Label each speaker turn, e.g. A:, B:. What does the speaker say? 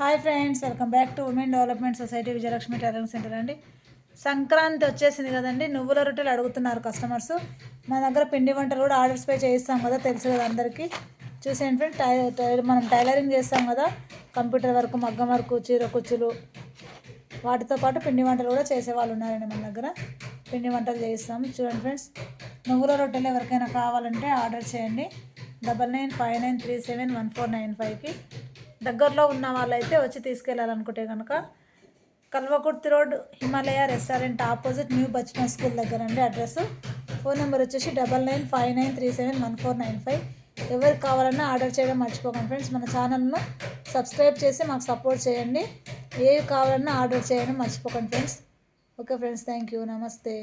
A: Hi friends welcome back to women development society Vijayalakshmi tailoring centre అండి. సంక్రాంతి వచ్చేసింది కదండి నువ్వుల రొట్టెలు అడుగుతున్నారు కస్టమర్స్ మా దగ్గర పిండి వంటలు కూడా ఆర్డర్స్ పే చేయిస్తాం కదా తెలుసు కదా అందరికీ. చూసేయండి ఫ్రెండ్ టై మనం టైలరింగ్ చేస్తాం కదా కంప్యూటర్ వర్క్ మగ్గం వర్క్ చీర కుచ్చులు. వాటితో పాటు పిండి వంటలు కూడా చేసే వాళ్ళు ఉన్నారండి మన దగ్గర. పిండి వంటలు చేయిస్తాము చూడండి ఫ్రెండ్స్ నువ్వుల రొట్టెలు ఎవరికైనా కావాలంటే ఆర్డర్ చేయండి. Double nine five nine three seven one four nine ఫైవ్కి. దగ్గరలో ఉన్న వాళ్ళైతే వచ్చి తీసుకెళ్ళాలనుకుంటే కనుక Kalwakurthy road Himalaya restaurant opposite new Bachpan school దగ్గర అండి అడ్రస్. ఫోన్ నెంబర్ వచ్చేసి double nine five nine three seven one four nine five. ఎవరికి కావాలన్నా ఆర్డర్ చేయడం మర్చిపోకండి ఫ్రెండ్స్. మన ఛానల్ను సబ్స్క్రైబ్ చేసి మాకు సపోర్ట్ చేయండి. ఏవి కావాలన్నా ఆర్డర్ చేయడం మర్చిపోకండి friends. Okay friends thank you. నమస్తే.